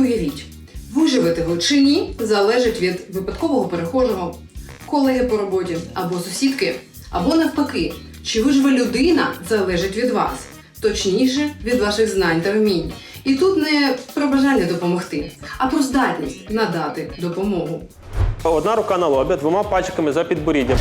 Уявіть, виживете ви чи ні, залежить від випадкового перехожого, колеги по роботі або сусідки, або навпаки, чи виживе людина, залежить від вас, точніше від ваших знань та вмінь. І тут не про бажання допомогти, а про здатність надати допомогу. Одна рука на лобі, двома пальчиками за підборіддям.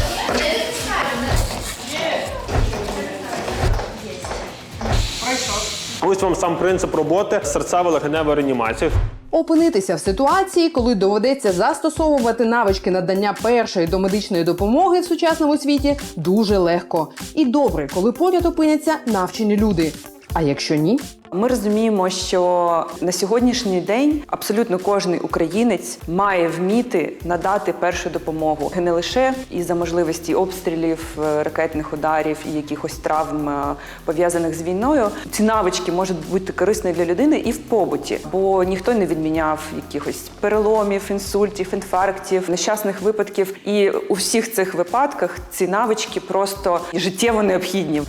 Ось вам сам принцип роботи серцево-легеневої реанімації. Опинитися в ситуації, коли доведеться застосовувати навички надання першої домедичної допомоги в сучасному світі, дуже легко. І добре, коли поряд опиняться навчені люди. А якщо ні, Ми розуміємо, що на сьогоднішній день абсолютно кожен українець має вміти надати першу допомогу не лише із-за можливості обстрілів, е, ракетних ударів і якихось травм е, пов'язаних з війною. Ці навички можуть бути корисні для людини і в побуті, бо ніхто не відміняв якихось переломів, інсультів, інфарктів, нещасних випадків. І у всіх цих випадках ці навички просто життєво необхідні.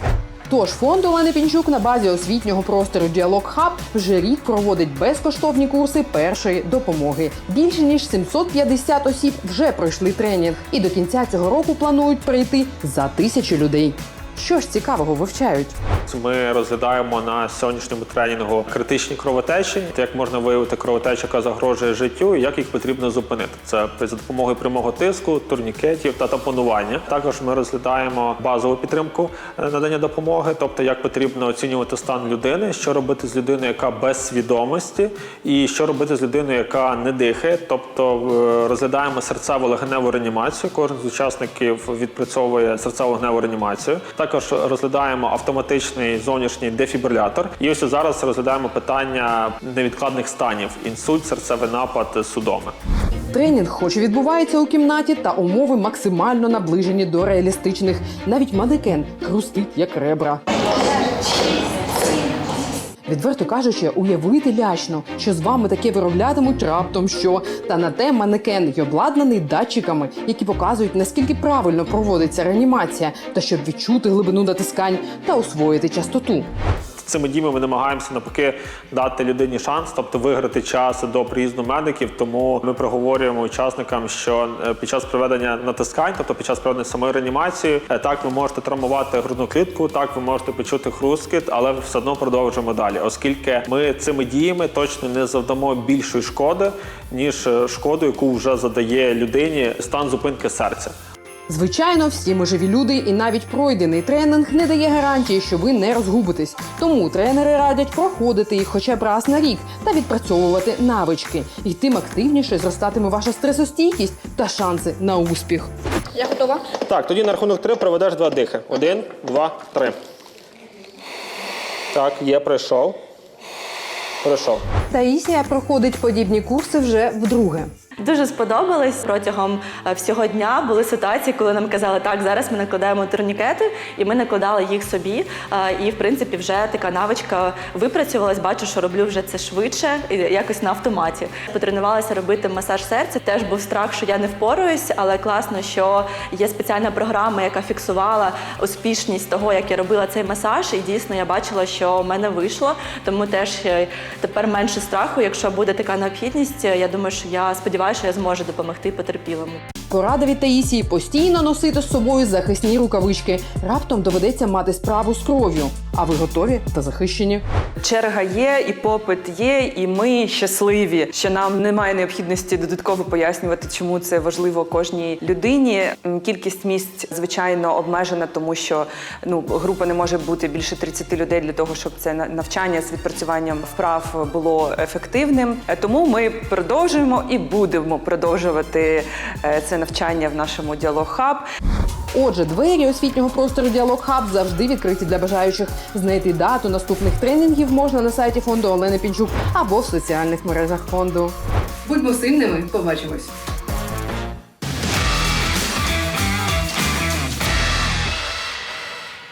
Тож фонд Олени Пінчук на базі освітнього простору Діалог Хаб вже рік проводить безкоштовні курси першої допомоги. Більше ніж 750 осіб вже пройшли тренінг, і до кінця цього року планують прийти за тисячу людей. Що ж цікавого вивчають? Ми розглядаємо на сьогоднішньому тренінгу критичні кровотечі, як можна виявити кровотечу, яка загрожує життю, і як їх потрібно зупинити. Це за допомогою прямого тиску, турнікетів та тампонування. Також ми розглядаємо базову підтримку е, надання допомоги, тобто як потрібно оцінювати стан людини, що робити з людиною, яка без свідомості, і що робити з людиною, яка не дихає. Тобто розглядаємо серцево-легеневу реанімацію. Кожен з учасників відпрацьовує серцево-легеневу реанімацію. Також розглядаємо автоматичний зовнішній дефібрилятор. І ось зараз розглядаємо питання невідкладних станів: інсульт, серцевий напад, судоми. Тренінг, хоч і відбувається у кімнаті, та умови максимально наближені до реалістичних. Навіть манекен хрустить як ребра. Відверто кажучи, уявити лячно, що з вами таке вироблятимуть раптом що. Та на те манекен й обладнаний датчиками, які показують наскільки правильно проводиться реанімація, та щоб відчути глибину натискань та освоїти частоту. Цими діями ми намагаємося навпаки дати людині шанс, тобто виграти час до приїзду медиків. Тому ми проговорюємо учасникам, що е, під час проведення натискань, тобто під час проведення самої реанімації, е, так ви можете травмувати грудну клітку, так ви можете почути хрускіт, але все одно продовжуємо далі, оскільки ми цими діями точно не завдамо більшої шкоди, ніж е, шкоду, яку вже задає людині стан зупинки серця. Звичайно, всі ми живі люди, і навіть пройдений тренінг не дає гарантії, що ви не розгубитесь. Тому тренери радять проходити їх хоча б раз на рік та відпрацьовувати навички. І тим активніше зростатиме ваша стресостійкість та шанси на успіх. Я готова. Так, тоді на рахунок три проведеш два дихи. Один, два, три. Так, є, пройшов. Пройшов. Таїсія проходить подібні курси вже вдруге. Дуже сподобалось протягом е, всього дня. Були ситуації, коли нам казали, так зараз ми накладаємо турнікети, і ми накладали їх собі. Е, І в принципі вже така навичка випрацювалась. Бачу, що роблю вже це швидше, і якось на автоматі. Потренувалася робити масаж серця. Теж був страх, що я не впораюсь, але класно, що є спеціальна програма, яка фіксувала успішність того, як я робила цей масаж. І дійсно я бачила, що в мене вийшло. Тому теж е, тепер менше страху. Якщо буде така необхідність, я думаю, що я сподіваюся, що я зможу допомогти потерпілому. Порада від Таїсії постійно носити з собою захисні рукавички. Раптом доведеться мати справу з кров'ю. А ви готові та захищені? Черга є, і попит є, і ми щасливі, що нам немає необхідності додатково пояснювати, чому це важливо кожній людині. Кількість місць звичайно обмежена, тому що ну група не може бути більше 30 людей для того, щоб це навчання з відпрацюванням вправ було ефективним. Е, Тому ми продовжуємо і будемо продовжувати е, це навчання в нашому діалог хаб. Отже, двері освітнього простору Діалог Хаб завжди відкриті для бажаючих. Знайти дату наступних тренінгів можна на сайті фонду Олени Пінчук або в соціальних мережах фонду. Будьмо сильними, побачимось.